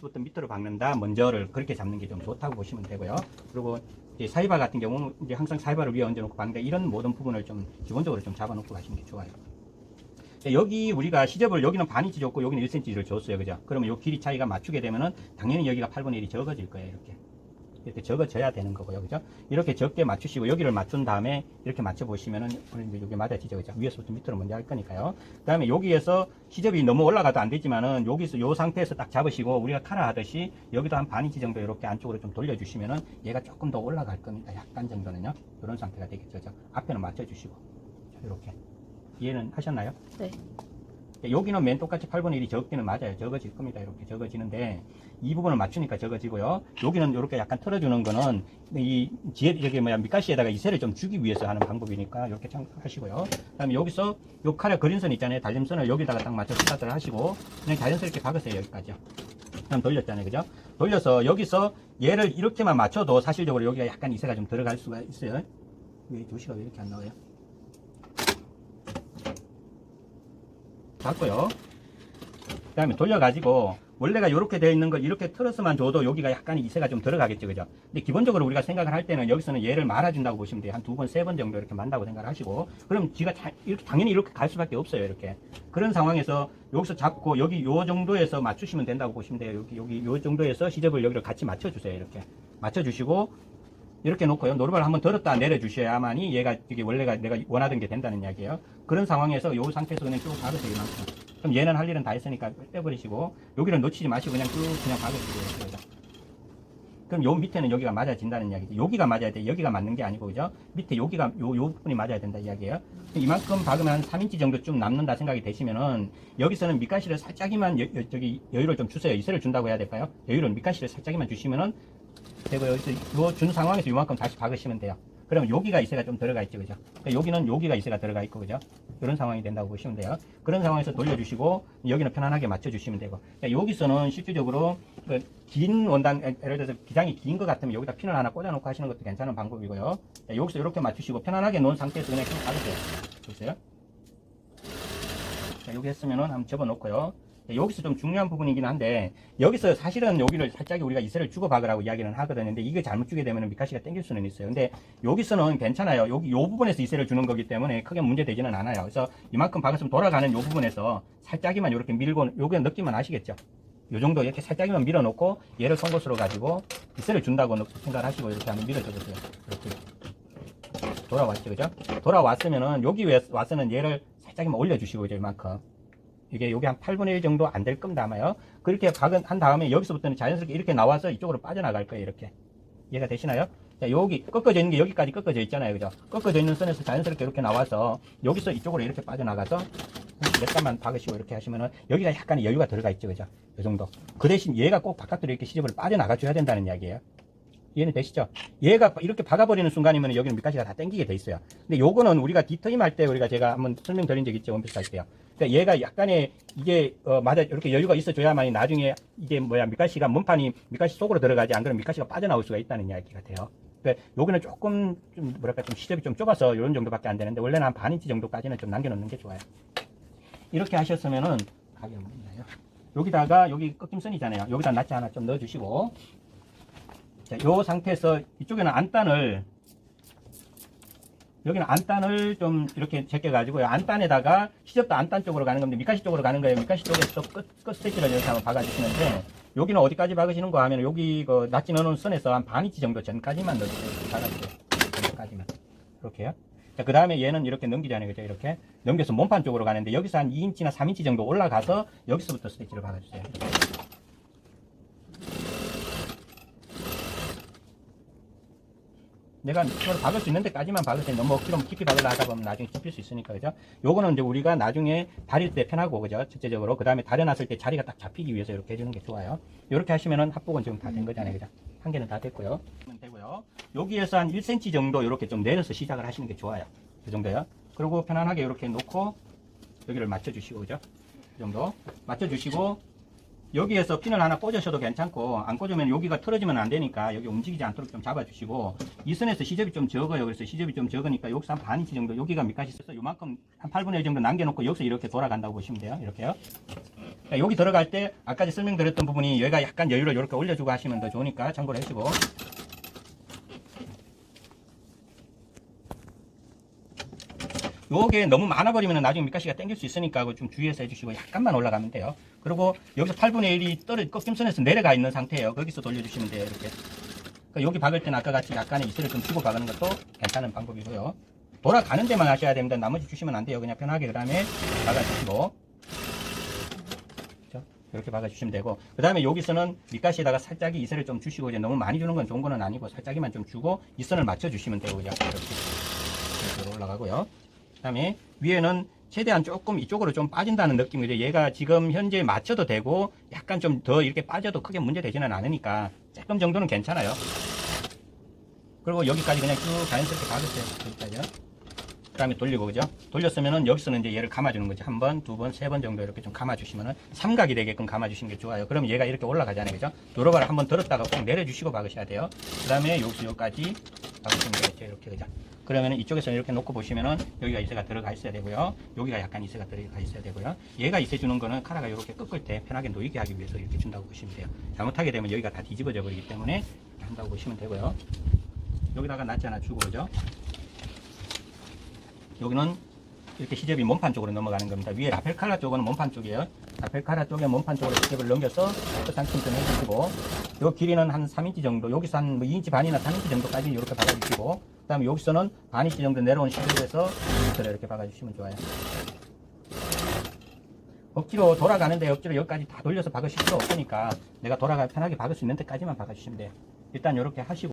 부터 밑으로 박는다 먼저를 그렇게 잡는 게 좀 좋다고 보시면 되고요. 그리고 이제 사이바 같은 경우는 이제 항상 사이바를 위에 얹어놓고 박는데 이런 모든 부분을 좀 기본적으로 좀 잡아놓고 가시는 게 좋아요. 자, 여기 우리가 시접을 여기는 반 인치 줬고 여기는 1cm를 줬어요. 그죠? 그러면 요 길이 차이가 맞추게 되면은 당연히 여기가 8분의 1이 적어질 거예요. 이렇게. 이렇게 적어져야 되는 거고요. 그죠? 이렇게 적게 맞추시고 여기를 맞춘 다음에 이렇게 맞춰 보시면은 이제 여기 맞아지죠. 그죠? 위에서부터 밑으로 먼저 할 거니까요. 그 다음에 여기에서 시접이 너무 올라가도 안 되지만은 여기서 요 상태에서 딱 잡으시고 우리가 카라 하듯이 여기도 한 반 인치 정도 이렇게 안쪽으로 좀 돌려 주시면은 얘가 조금 더 올라갈 겁니다. 약간 정도는요. 이런 상태가 되겠죠. 그죠? 앞에는 맞춰 주시고. 자, 이렇게. 이해는 하셨나요? 네. 여기는 맨 똑같이 8분의 1이 적기는 맞아요. 적어질 겁니다. 이렇게 적어지는데 이 부분을 맞추니까 적어지고요. 여기는 이렇게 약간 틀어주는 거는 이 지혜 여기 뭐야 밑가시에다가 이 세를 좀 주기 위해서 하는 방법이니까 이렇게 참고하시고요. 그다음에 여기서 요 칼에 그린 선 있잖아요. 달림선을 여기다가 딱 맞춰 스타트를 하시고 그냥 자연스럽게 박으세요. 여기까지요. 그냥 돌렸잖아요. 그죠? 돌려서 여기서 얘를 이렇게만 맞춰도 사실적으로 여기가 약간 이세가 좀 들어갈 수가 있어요. 왜 조시가 왜 이렇게 안 나와요? 잡고요. 그 다음에 돌려가지고 원래가 이렇게 되어 있는 걸 이렇게 틀어서만 줘도 여기가 약간 이세가 좀 들어가겠죠. 그죠? 근데 기본적으로 우리가 생각을 할 때는 여기서는 얘를 말아준다고 보시면 돼요. 한 두 번, 세 번 정도 이렇게 만다고 생각을 하시고 그럼 지가 자- 이렇게 당연히 이렇게 갈 수밖에 없어요. 이렇게. 그런 상황에서 여기서 잡고 여기 요 정도에서 맞추시면 된다고 보시면 돼요. 여기, 여기 요 정도에서 시접을 여기를 같이 맞춰주세요. 이렇게. 맞춰주시고 이렇게 놓고요. 노루발 한번 들었다 내려주셔야만이 얘가 이게 원래가 내가 원하던 게 된다는 이야기예요. 그런 상황에서 이 상태에서 그냥 쭉 박으세요. 이만큼. 그럼 얘는 할 일은 다 했으니까 빼버리시고 여기를 놓치지 마시고 그냥 쭉 그냥 박으시고요. 그럼 요 밑에는 여기가 맞아진다는 이야기죠. 여기가 맞아야 돼. 여기가 맞는 게 아니고 그죠? 밑에 여기가 요, 요 부분이 맞아야 된다 이야기예요. 이만큼 박으면 한 3인치 정도 쭉 남는다 생각이 되시면은 여기서는 밑가시를 살짝이만 여, 여- 저기 여유를 좀 주세요. 이세를 준다고 해야 될까요? 여유를 밑가시를 살짝이만 주시면은 되고 여기서 요준 상황에서 요만큼 다시 박으시면 돼요. 그러면 여기가 이세가 좀 들어가 있죠, 그죠? 그러니까 여기는 여기가 이세가 들어가 있고, 그죠? 이런 상황이 된다고 보시면 돼요. 그런 상황에서 돌려주시고 여기는 편안하게 맞춰주시면 되고, 그러니까 여기서는 실질적으로 그 긴 원단, 예를 들어서 기장이 긴 것 같으면 여기다 핀을 하나 꽂아놓고 하시는 것도 괜찮은 방법이고요. 자, 여기서 이렇게 맞추시고 편안하게 놓은 상태에서 그냥 쭉 박으세요. 보세요. 자, 여기 했으면은 한번 접어놓고요. 자, 여기서 좀 중요한 부분이긴 한데 여기서 사실은 여기를 살짝 우리가 이세를 주고 박으라고 이야기는 하거든요. 근데 이게 잘못 주게 되면 미카시가 땡길 수는 있어요. 근데 여기서는 괜찮아요. 여기 요 부분에서 이세를 주는 거기 때문에 크게 문제 되지는 않아요. 그래서 이만큼 박았으면 돌아가는 요 부분에서 살짝이만 이렇게 밀고 요게 느낌만 아시겠죠? 요 정도 이렇게 살짝이만 밀어놓고 얘를 송곳으로 가지고 이세를 준다고 생각하시고 이렇게 한번 밀어줘보세요. 이렇게 돌아왔죠, 그죠? 돌아왔으면은 여기 왜 와서는 얘를 살짝만 올려주시고 이제 이만큼 이게 여기 한 8분의 1 정도 안 될 겁니다 아마요. 그렇게 박은 한 다음에 여기서부터는 자연스럽게 이렇게 나와서 이쪽으로 빠져나갈 거예요. 이렇게 이해가 되시나요? 자, 여기 꺾어져 있는 게 여기까지 꺾어져 있잖아요, 그죠? 꺾어져 있는 선에서 자연스럽게 이렇게 나와서 여기서 이쪽으로 이렇게 빠져나가서 몇 단만 박으시고 이렇게 하시면은 여기가 약간 여유가 들어가 있죠, 그죠? 이 정도. 그 대신 얘가 꼭 바깥으로 이렇게 시접을 빠져나가 줘야 된다는 이야기예요. 이해는 되시죠? 얘가 이렇게 박아버리는 순간이면 여기는 밑가시가 다 땡기게 돼 있어요. 근데 요거는 우리가 뒤트임 할 때 우리가 제가 한번 설명드린 적 있죠, 원피스 할 때요. 그러니까 얘가 약간의 이게 어 맞아 이렇게 여유가 있어줘야만이 나중에 이게 뭐야 밑가시가 몸판이 밑가시 속으로 들어가지 안 그러면 밑가시가 빠져나올 수가 있다는 이야기 같아요. 그러니까 여기는 조금 좀 뭐랄까 좀 시접이 좀 좁아서 이런 정도밖에 안 되는데 원래는 한 반 인치 정도까지는 좀 남겨놓는 게 좋아요. 이렇게 하셨으면은 가게 없나요? 여기다가 여기 꺾임선이잖아요. 여기다 낫지 하나 좀 넣어주시고 자, 요 상태에서 이쪽에는 안단을 여기는 안단을 좀 이렇게 제껴가지고 안단에다가 시접도 안단 쪽으로 가는 건데 미카시 쪽으로 가는 거예요. 미카시 쪽에서 끝, 끝 스테치를 이렇게 한번 박아주시는데 여기는 어디까지 박으시는 거 하면 여기 그 낫지 넣어놓은 선에서 한 반 인치 정도 전까지만 넣어주세요. 박아주세요. 전까지만. 이렇게요. 자, 그 다음에 얘는 이렇게 넘기잖아요. 그죠? 이렇게. 넘겨서 몸판 쪽으로 가는데 여기서 한 2인치나 3인치 정도 올라가서 여기서부터 스테치를 박아주세요. 내가 이걸 박을 수 있는 데까지만 박으세요. 너무 억지로 깊이 박으려 하다 보면 나중에 찝힐 수 있으니까, 그죠? 요거는 이제 우리가 나중에 다릴 때 편하고, 그죠? 첫째적으로. 그 다음에 다려놨을 때 자리가 딱 잡히기 위해서 이렇게 해주는 게 좋아요. 이렇게 하시면은 합복은 지금 다 된 거잖아요, 그죠? 한 개는 다 됐고요. 되고요. 여기에서 한 1cm 정도 이렇게 좀 내려서 시작을 하시는 게 좋아요. 그 정도요. 그리고 편안하게 이렇게 놓고 여기를 맞춰주시고, 그죠? 이 정도. 맞춰주시고, 여기에서 핀을 하나 꽂으셔도 괜찮고 안 꽂으면 여기가 틀어지면 안 되니까 여기 움직이지 않도록 좀 잡아주시고 이 선에서 시접이 좀 적어요. 그래서 시접이 좀 적으니까 여기서 한 반 인치 정도 여기가 밑까지 있어서 요만큼 한 8분의 1 정도 남겨놓고 여기서 이렇게 돌아간다고 보시면 돼요. 이렇게요. 그러니까 여기 들어갈 때 아까 설명드렸던 부분이 여기가 약간 여유를 이렇게 올려주고 하시면 더 좋으니까 참고를 해주고 요게 너무 많아버리면 나중에 밑가시가 당길 수 있으니까 좀 주의해서 해주시고 약간만 올라가면 돼요. 그리고 여기서 8분의 1이 떨어 꺾임선에서 내려가 있는 상태예요. 거기서 돌려주시면 돼요. 이렇게. 그러니까 여기 박을 때는 아까 같이 약간의 이슬을 좀 주고 박는 것도 괜찮은 방법이고요. 돌아가는 데만 하셔야 됩니다. 나머지 주시면 안 돼요. 그냥 편하게 그 다음에 박아주시고 그렇죠? 이렇게 박아주시면 되고 그 다음에 여기서는 밑가시에다가 살짝이 이슬을 좀 주시고 이제 너무 많이 주는 건 좋은 거는 아니고 살짝이만 좀 주고 이 선을 맞춰주시면 되고 이렇게 올라가고요. 그 다음에 위에는 최대한 조금 이쪽으로 좀 빠진다는 느낌이죠. 얘가 지금 현재 맞춰도 되고 약간 좀 더 이렇게 빠져도 크게 문제 되지는 않으니까 조금 정도는 괜찮아요. 그리고 여기까지 그냥 쭉 자연스럽게 박으세요. 그 다음에 돌리고, 그죠? 돌렸으면은 여기서는 이제 얘를 감아주는 거죠. 한 번, 두 번, 세 번 정도 이렇게 좀 감아주시면은 삼각이 되게끔 감아주시는 게 좋아요. 그럼 얘가 이렇게 올라가잖아요. 그죠? 도로가를 한번 들었다가 꼭 내려주시고 박으셔야 돼요. 그 다음에 여기서 여기까지 박으시면 되겠죠. 이렇게, 그죠? 그러면은 이쪽에서 이렇게 놓고 보시면은 여기가 이세가 들어가 있어야 되고요. 여기가 약간 이세가 들어가 있어야 되고요. 얘가 이세 주는 거는 카라가 이렇게 꺾을 때 편하게 놓이게 하기 위해서 이렇게 준다고 보시면 돼요. 잘못하게 되면 여기가 다 뒤집어져 버리기 때문에 한다고 보시면 되고요. 여기다가 낫지 하나 주고, 그죠? 여기는 이렇게 시접이 몸판 쪽으로 넘어가는 겁니다. 위에 라펠 칼라 쪽은 몸판 쪽이에요. 라펠 칼라 쪽에 몸판 쪽으로 시접을 넘겨서 끝한 틈좀 해주시고, 요 길이는 한 3인치 정도, 여기서 한 2인치 반이나 3인치 정도까지 이렇게 박아주시고, 그 다음에 여기서는 반 인치 정도 내려온 밑으로 이렇게 박아주시면 좋아요. 억지로 돌아가는데 억지로 여기까지 다 돌려서 박으실 필요 없으니까 내가 돌아가 편하게 박을 수 있는 데까지만 박아주시면 돼요. 일단 이렇게 하시고,